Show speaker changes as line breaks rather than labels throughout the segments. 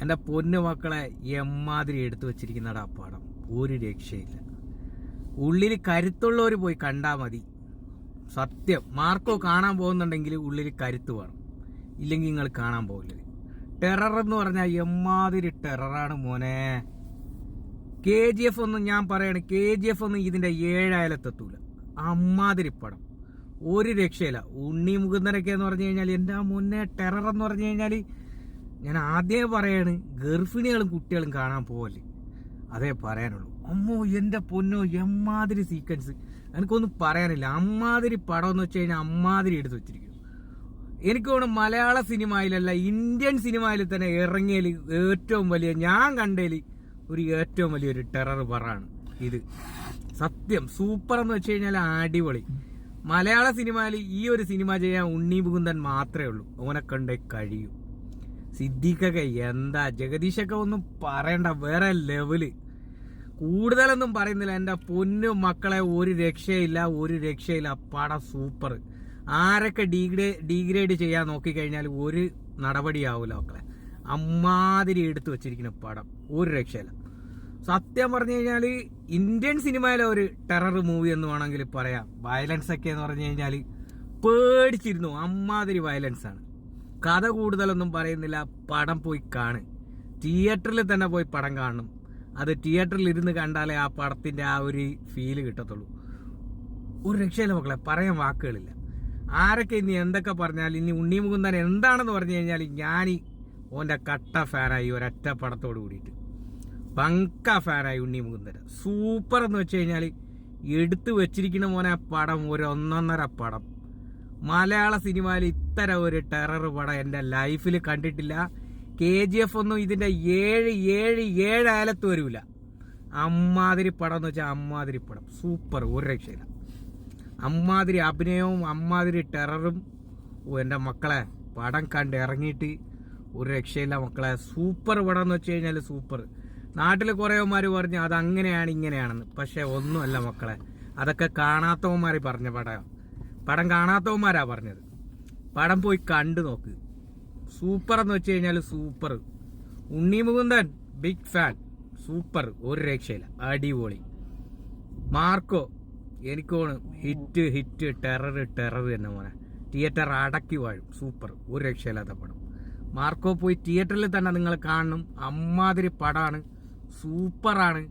എന്റെ പൊന്നു മക്കളെ എമ്മാതിരി എടുത്തു വെച്ചിരിക്കുന്നടാ പടം. ഒരു രക്ഷയില്ല. ഉള്ളിൽ കരുത്തുള്ളവർ പോയി കണ്ടാൽ മതി. സത്യം. മാർക്കോ കാണാൻ പോകുന്നുണ്ടെങ്കിൽ ഉള്ളിൽ കരുത്ത് വേണം. ഇല്ലെങ്കിൽ നിങ്ങൾ കാണാൻ പോകില്ല. ടെറർ എന്ന് പറഞ്ഞാൽ എമ്മാതിരി ടെററാണ് മോനെ. കെ ജി എഫ് ഒന്നും ഞാൻ പറയണ കെ ജി എഫ് ഒന്നും ഇതിന്റെ ഏഴായാലത്തെത്തൂല. അമ്മാതിരി പടം. ഒരു രക്ഷയില്ല. ഉണ്ണി മുകുന്ദനൊക്കെ എന്ന് പറഞ്ഞു കഴിഞ്ഞാൽ എന്റെ മുന്നേ ടെറർ എന്ന് പറഞ്ഞു കഴിഞ്ഞാൽ ഞാൻ ആദ്യമേ പറയാണ് ഗർഭിണികളും കുട്ടികളും കാണാൻ പോവല്ലേ? അതേ പറയാനുള്ളൂ. അമ്മോ എന്റെ പൊന്നോ എമ്മാതിരി സീക്വൻസ് എനിക്കൊന്നും പറയാനില്ല. അമ്മാതിരി പടം എന്ന് വെച്ച് കഴിഞ്ഞാൽ അമ്മാതിരി എടുത്ത് വെച്ചിരിക്കുന്നു. എനിക്ക് തോന്നുന്നു മലയാള സിനിമയിലല്ല ഇന്ത്യൻ സിനിമയിൽ തന്നെ ഇറങ്ങിയതിൽ ഏറ്റവും വലിയ ഞാൻ കണ്ടതിൽ ഒരു ഏറ്റവും വലിയൊരു ടെറർ പറയാണ് ഇത്. സത്യം സൂപ്പർ എന്ന് വെച്ച് കഴിഞ്ഞാൽ അടിപൊളി. മലയാള സിനിമയിൽ ഈ ഒരു സിനിമ ചെയ്യാൻ ഉണ്ണി മുകുന്ദൻ മാത്രമേ ഉള്ളൂ. ഓനെ കണ്ടേ കഴിയൂ. സിദ്ദീഖൊക്കെ എന്താ? ജഗദീഷൊക്കെ ഒന്നും പറയണ്ട വേറെ ലെവൽ കൂടുതലൊന്നും പറയുന്നില്ല. എന്റെ പൊന്നു മക്കളെ ഒരു രക്ഷയില്ല ഒരു രക്ഷയില്ല. പടം സൂപ്പർ ആരൊക്കെ ഡീഗ്രേ ഡീഗ്രേഡ് ചെയ്യാൻ നോക്കിക്കഴിഞ്ഞാൽ ഒരു നടപടിയാവില്ല മക്കളെ. അമ്മാതിരി എടുത്തു വെച്ചിരിക്കുന്ന പടം. ഒരു രക്ഷയില്ല. സത്യം പറഞ്ഞു കഴിഞ്ഞാൽ ഇന്ത്യൻ സിനിമയിലെ ഒരു ടെറർ മൂവി എന്ന് വേണമെങ്കിൽ പറയാം. വയലൻസ് ഒക്കെ എന്ന് പറഞ്ഞു കഴിഞ്ഞാൽ പേടിച്ചിരുന്നു. അമ്മാതിരി വയലൻസ് ആണ്. കഥ കൂടുതലൊന്നും പറയുന്നില്ല പടം പോയി കാണ്. തിയേറ്ററിൽ തന്നെ പോയി പടം കാണണം. അത് തിയേറ്ററിൽ ഇരുന്ന് കണ്ടാലേ ആ പടത്തിന്റെ ആ ഒരു ഫീൽ കിട്ടത്തുള്ളൂ. ഒരു രക്ഷയില്ല മക്കളെ പറയാൻ വാക്കുകളില്ല. ആരൊക്കെ ഇനി എന്തൊക്കെ പറഞ്ഞാൽ ഇനി ഉണ്ണി മുകുന്ദൻ എന്താണെന്ന് പറഞ്ഞു കഴിഞ്ഞാൽ ഞാൻ ഓന്റെ കട്ട ഫാനായി ഒരൊറ്റ പടത്തോട് കൂടിയിട്ട്. പങ്ക ഫാനായി ഉണ്ണി മുകുന്ദൻ. സൂപ്പർ എന്ന് വെച്ച് കഴിഞ്ഞാൽ എടുത്തു വെച്ചിരിക്കുന്ന മോനെ പടം ഒരു ഒന്നൊന്നര പടം. മലയാള സിനിമയിൽ ഇത്തരം ഒരു ടെറർ പടം എന്റെ ലൈഫിൽ കണ്ടിട്ടില്ല. കെ ജി എഫ് ഒന്നും ഇതിന്റെ ഏഴ് ഏഴ് ഏഴ് അലത്ത് വരൂല. അമ്മാതിരി പടം എന്ന് വെച്ചാൽ അമ്മാതിരി പടം. സൂപ്പർ ഒരു രക്ഷയില്ല. അമ്മാതിരി അഭിനയവും അമ്മാതിരി ടെററും എന്റെ മക്കളെ പടം കണ്ട് ഇറങ്ങിയിട്ട് ഒരു രക്ഷയില്ല മക്കളെ. സൂപ്പർ പടം എന്ന് വെച്ച് കഴിഞ്ഞാൽ സൂപ്പർ നാട്ടിൽ കുറേമാർ പറഞ്ഞു അത് അങ്ങനെയാണ് ഇങ്ങനെയാണെന്ന്. പക്ഷേ ഒന്നുമല്ല മക്കളെ. അതൊക്കെ കാണാത്തവന്മാർ പറഞ്ഞ പടം. പടം കാണാത്തവന്മാരാ പറഞ്ഞത്. പടം പോയി കണ്ടു നോക്ക്. സൂപ്പർ എന്ന് വെച്ച് കഴിഞ്ഞാൽ super. Unni Mukundan big fan super. ഒരു രക്ഷയില്ല. അടിപൊളി. മാർക്കോ എനിക്ക് തോന്നുന്നു ഹിറ്റ് ഹിറ്റ് ടെറർ ടെറർ തന്നെ മോനെ. തിയേറ്റർ അടക്കി വാഴും. സൂപ്പർ. ഒരു രക്ഷയില്ലാത്ത പടം. മാർക്കോ പോയി തിയേറ്ററിൽ തന്നെ നിങ്ങൾ കാണണം. അമ്മാതിരി പടമാണ് സൂപ്പറാണ്.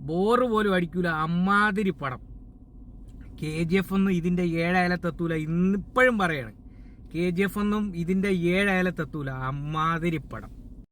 ബോറ് പോലും അടിക്കൂല. അമ്മാതിരി പടം. കെ ജി എഫ് ഒന്നും ഇതിന്റെ ഏഴായാലത്തെത്തൂല ഇന്നിപ്പോഴും പറയാണ്. കെ ജി എഫ് ഒന്നും ഇതിന്റെ ഏഴായാലത്തെത്തൂല അമ്മാതിരി പടം.